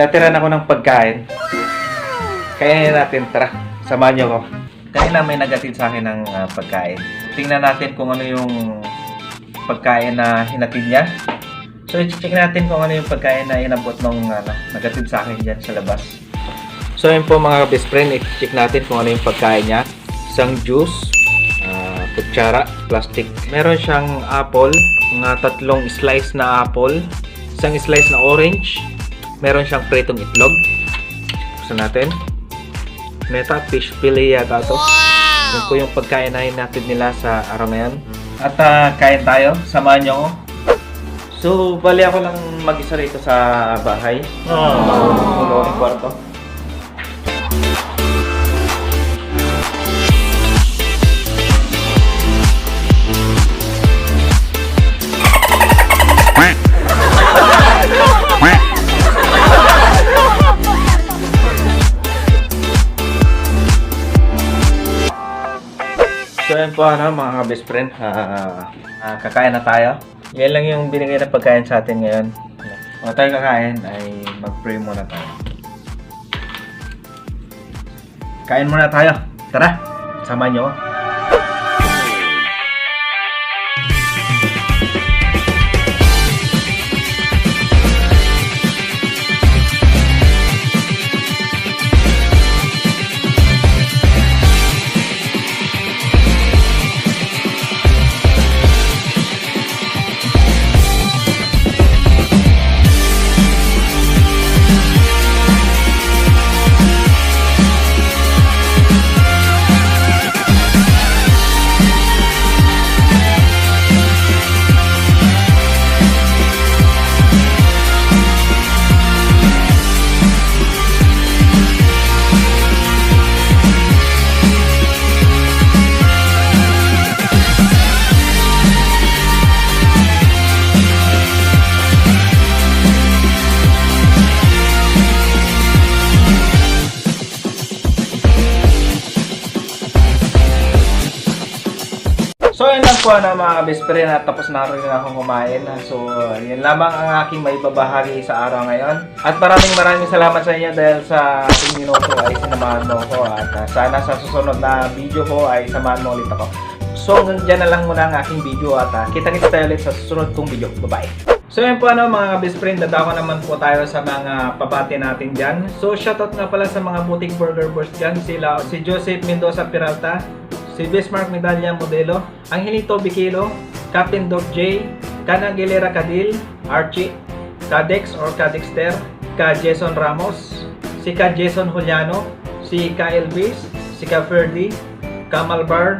Natiran ako ng pagkain. Kainin natin, tara. Samahan niyo ko. Kanina may nagatid sa akin ng ah, pagkain. Tingnan natin kung ano yung pagkain na hinatid niya. So, i-check natin kung ano yung pagkain na inabot ng ano, nagatid sa akin dyan sa labas. So, yun po mga best friend, i-check natin kung ano yung pagkain niya. Isang juice, ah, kutsara, plastic. Meron siyang apple, mga tatlong slice na apple, isang slice na orange, meron siyang pritong itlog. Buksan natin. Meta fish fillet yata to. Yun po yung pagkain na natin nila sa araw na yan. At ah, kain tayo. Samahan niyo ako. So, bali ako lang mag-isa rito sa bahay. Oh. Sa kwarto. Yun po ano mga best friend, Ah, ah, kakain na tayo. Yan lang yung binigay na pagkain sa atin ngayon. O tayo kakain ay mag-pray muna tayo. Kain muna tayo. Tara, samahan niyo po na mga best friend at tapos na rin akong kumain. So yun lamang ang aking may babahagi sa araw ngayon. At maraming maraming salamat sa inyo dahil sa ating minuto ay sinamahan mo ako. At ah, sana sa susunod na video ko ay samahan mo ulit ako. So dyan na lang muna ang aking video at uh, kita-kita tayo ulit sa susunod kong video. Bye-bye! So yun po ano mga best friend, dadako naman po tayo sa mga pabati natin dyan. So shoutout nga pala sa mga butik burger boys dyan, sila, si Joseph Mendoza Peralta, si Bismarck Medalla Modelo, Angelito Bikilo, Captain Doc J, Kana Aguilera Cadil, Archie, Kadex or Kadexter, Ka Jason Ramos, si Ka Jason Juliano, si Ka Elvis, si Ka Ferdi, Ka Malbar,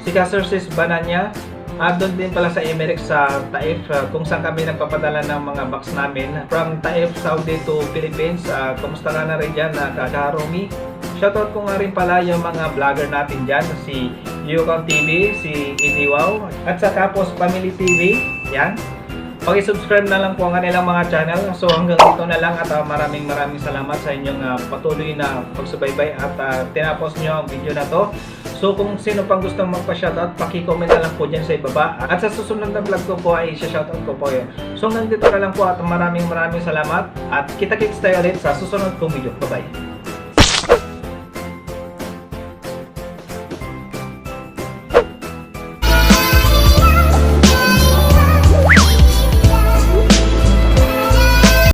si Ka Cerces Bananya, at doon din pala sa Emirates sa Taif uh, kung saan kami nagpapadala ng mga box namin from Taif, Saudi to Philippines. Uh, kumusta ka na rin dyan na kakaromi? Shoutout ko nga rin pala yung mga vlogger natin dyan, si Yukon TV, si Wow, at sa Kapos Family TV. Yan. Pag-subscribe na lang po ang kanilang mga channel. So hanggang dito na lang at uh, maraming maraming salamat sa inyong uh, patuloy na pagsubaybay at uh, tinapos nyo ang video na to. So kung sino pang gustong magpa-shoutout, paki-comment na lang po dyan sa ibaba. At sa susunod na vlog ko po ay isa-shoutout ko po yun. So hanggang dito na lang po at maraming maraming salamat. At kita-kits tayo ulit sa susunod kong video. Bye-bye!